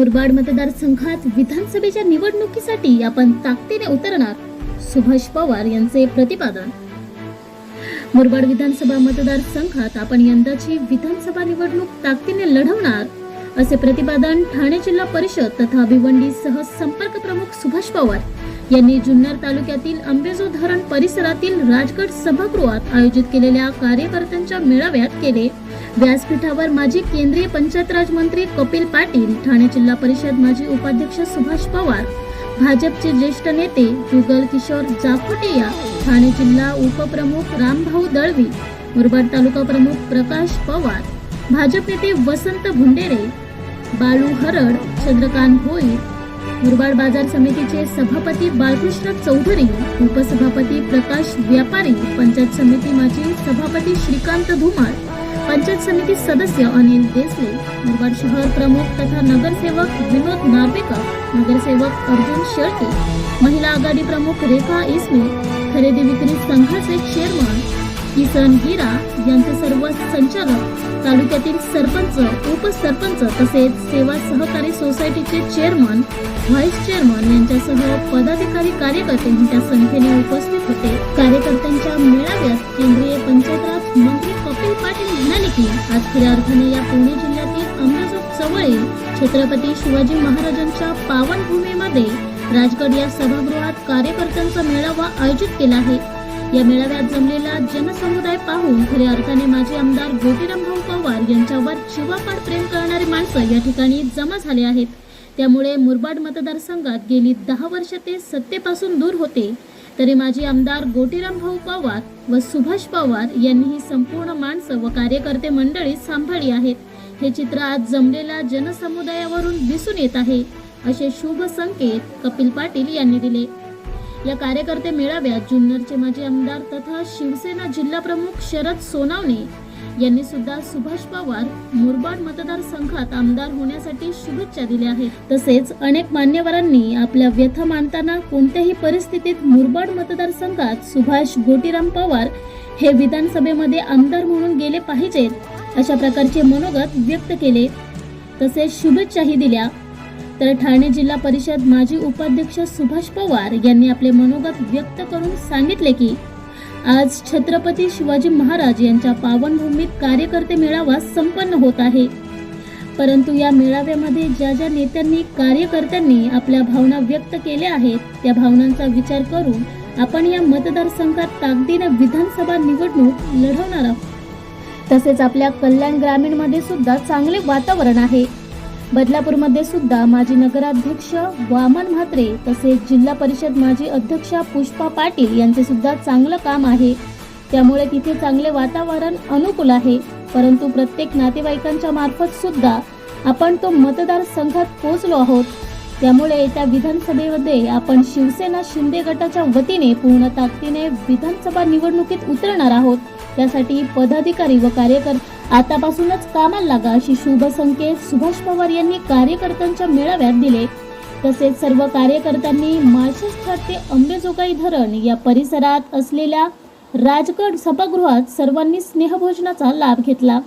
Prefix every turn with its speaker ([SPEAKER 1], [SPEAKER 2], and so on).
[SPEAKER 1] मुरबाड मतदारसंघात विधानसभेच्या निवडणुकीसाठी आपण ताकदीने उतरणार सुभाष पवार यांचे प्रतिपादन. मुरबाड विधानसभा मतदारसंघात आपण यंदाची विधानसभा निवडणूक ताकदीने लढवणार असे प्रतिपादन ठाणे जिल्हा परिषद तथा भिवंडी सह संपर्क प्रमुख सुभाष पवार यांनी जुन्नर तालुक्यातील आंबेजो धरण परिसरातील राजगड सभागृहात आयोजित केलेल्या कार्यकर्त्यांच्या मेळाव्यात केले. व्यासपीठावर माजी केंद्रीय पंचायत राज मंत्री कपिल पाटील ठाणे जिल्हा परिषद माजी उपाध्यक्ष सुभाष पवार भाजपचे ज्येष्ठ नेते जुगल किशोर जाखोटिया ठाणे जिल्हा उपप्रमुख रामभाऊ दळवी मुरबाड तालुका प्रमुख प्रकाश पवार भाजप नेते वसंत भुंडेरे बाळू हरड चंद्रकांत भोईर मुरबाड बाजार समितीचे सभापती बाळकृष्ण चौधरी उपसभापती प्रकाश व्यापारी पंचायत समिती माजी सभापती श्रीकांत धुमाळ पंचायत समिती सदस्य अनिल देसले मुरबाड शहर प्रमुख तथा नगरसेवक विनोद नार्वेकर नगरसेवक अर्जुन शेळके महिला आघाडी प्रमुख रेखा इसमे खरेदी विक्री संघाचे चेअरमन किसन गिरा यांचे सर्व संचालक तालुक्यातील सरपंच उपसरपंच तसेच सेवा सहकारी सोसायटीचे चेअरमन व्हाईस चेअरमन यांच्यासह पदाधिकारी कार्यकर्ते मोठ्या संख्येने उपस्थित होते. कार्यकर्त्यांच्या मेळाव्यात केंद्रीय कपिल म्हणाले की आज खऱ्या अर्थाने या पुणे जिल्ह्यातील अंबाजोग जवळील छत्रपती शिवाजी महाराजांच्या पावनभूमीमध्ये राजगड या सभागृहात कार्यकर्त्यांचा मेळावा आयोजित केला आहे. या मेळाव्यात जमलेला जनसमुदाय पाहून खऱ्या अर्थाने माजी आमदार गोटीराम भाऊ पवार यांच्यावर जीवापाड प्रेम करणारी माणसं या ठिकाणी जमा झाले आहेत. त्यामुळे मुरबाड मतदारसंघात गेली दहा वर्ष ते सत्तेपासून दूर होते. तरी माजी आमदार गोटीराम भाऊ पवार व सुभाष पवार यांनी ही संपूर्ण माणसं व कार्यकर्ते मंडळी सांभाळी आहेत. हे चित्र आज जमलेल्या जनसमुदायावरून दिसून येत आहे असे शुभ संकेत कपिल पाटील यांनी दिले. या कार्यकर्ते मेळाव्यात जुन्नरचे माजी आमदार तथा शिवसेना जिल्हा प्रमुख शरद सोनावणे यांनी सुद्धा सुभाष पवार मुरबाड मतदारसंघात आमदार होण्यासाठी शुभेच्छा दिल्या आहेत. तसेच अनेक मान्यवरांनी आपल्या व्यथा मानताना कोणत्याही परिस्थितीत मुरबाड मतदारसंघात सुभाष गोटीराम पवार हे विधानसभेमध्ये आमदार म्हणून गेले पाहिजेत अशा प्रकारचे मनोगत व्यक्त केले. तसेच शुभेच्छाही दिल्या. तर ठाणे जिल्हा परिषद माजी उपाध्यक्ष सुभाष पवार यांनी आपले मनोगत व्यक्त करून सांगितले की आज छत्रपती शिवाजी महाराज यांच्या पावनभूमीत कार्यकर्ते मेळावा संपन्न होत आहे. परंतु या मेळाव्यामध्ये ज्या ज्या नेत्यांनी कार्यकर्त्यांनी आपल्या भावना व्यक्त केल्या आहेत त्या भावनांचा विचार करून आपण या मतदारसंघात ताकदीने विधानसभा निवडणूक लढवणार आहोत. तसेच आपल्या कल्याण ग्रामीणमध्ये सुद्धा चांगले वातावरण आहे. बदलापूरमध्ये सुद्धा माजी नगराध्यक्ष वामन म्हात्रे तसेच जिल्हा परिषद माजी अध्यक्षा पुष्पा पाटील यांचे सुद्धा चांगलं काम आहे. त्यामुळे तिथे चांगले वातावरण अनुकूल आहे. परंतु प्रत्येक नातेवाईकांच्या मार्फत सुद्धा आपण तो मतदारसंघात पोहोचलो आहोत. त्यामुळे येत्या विधानसभेमध्ये आपण शिवसेना शिंदे गटाच्या वतीने पूर्ण ताकदीने विधानसभा निवडणुकीत उतरणार आहोत. त्यासाठी पदाधिकारी व कार्यकर्ते आतापासूनच कामाला लागा अशी शुभ संकेत सुभाष पवार यांनी कार्यकर्त्यांच्या मेळाव्यात दिले. तसेच सर्व कार्यकर्त्यांनी माळशेज ते अंबेजोगाई धरण या परिसरात असलेल्या राजगड सभागृहात सर्वांनी स्नेहभोजनाचा लाभ घेतला.